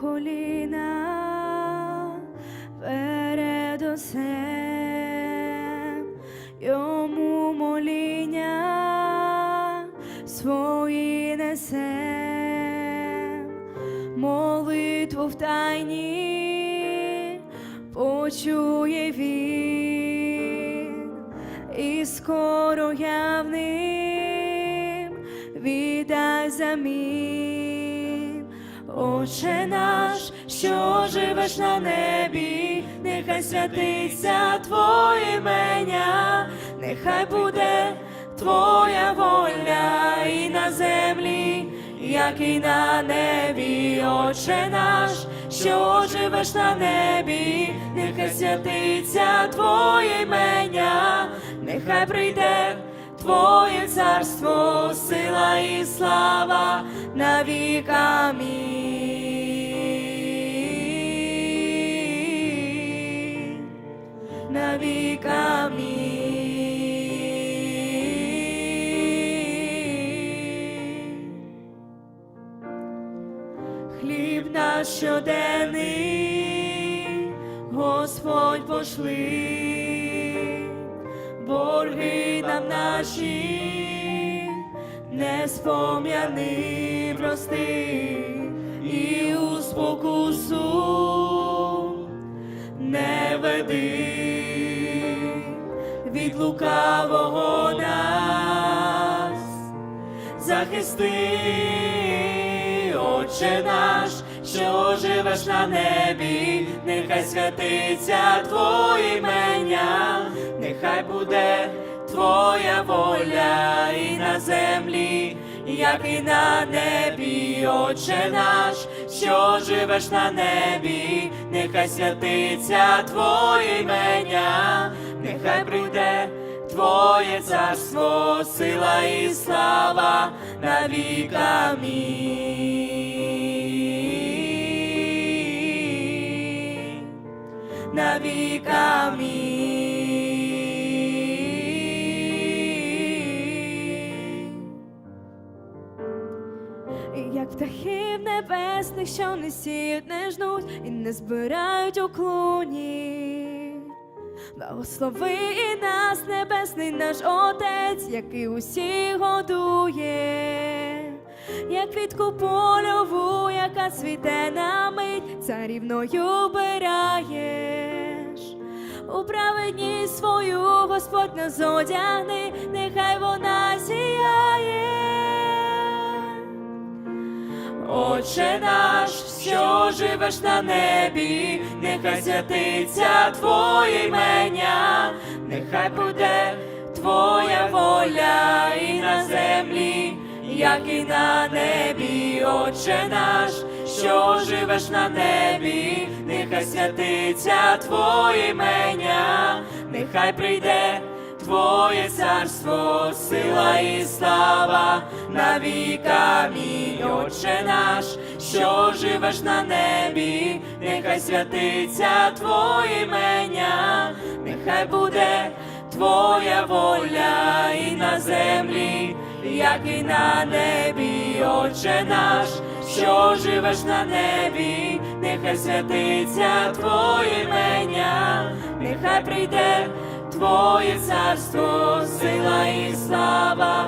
коліна перед Отцем, йому моління свої несем, молитву в тайні почує він, і скоро явним віддай замін. Отче наш, що живеш на небі, нехай святиться Твоє імення, нехай буде Твоя воля і на землі, як і на небі, Отче наш, що живеш на небі, нехай святиться Твоє імення, нехай прийде Твоє царство, сила і слава на віка амінь. на віка амінь. Хліб наш щоденний, Господь пошли, борги нам наші, не спом'яни, прости, і у спокусу не веди. Від лукавого нас захисти, Отче наш, що живеш на небі, нехай святиться Твоє імення, нехай буде Твоя воля і на землі, як і на небі, Отче наш, що живеш на небі, нехай святиться Твоє імення, нехай прийде Твоє царство, сила і слава на на віка амінь. Як птахів небесних, що не сіють, не жнуть і не збирають у клуні. Благослови і нас, небесний наш Отець, який усіх годує, як квітку польову, яка цвіте на мить, царівною бираєш. У праведність свою Господь нас одягни, нехай вона сіяє. Отче наш, що живеш на небі, нехай святиться Твоє імення, нехай буде Твоя воля і на землі, як і на небі, Отче наш, що живеш на небі, нехай святиться Твоє імення, нехай прийде Твоє царство, сила і слава на віка. Отче наш, що живеш на небі, нехай святиться Твоє імення, нехай буде Твоя воля і на землі, як і на небі, Отче наш, що живеш на небі, нехай святиться Твоє імення, нехай прийде Твоє царство, сила і слава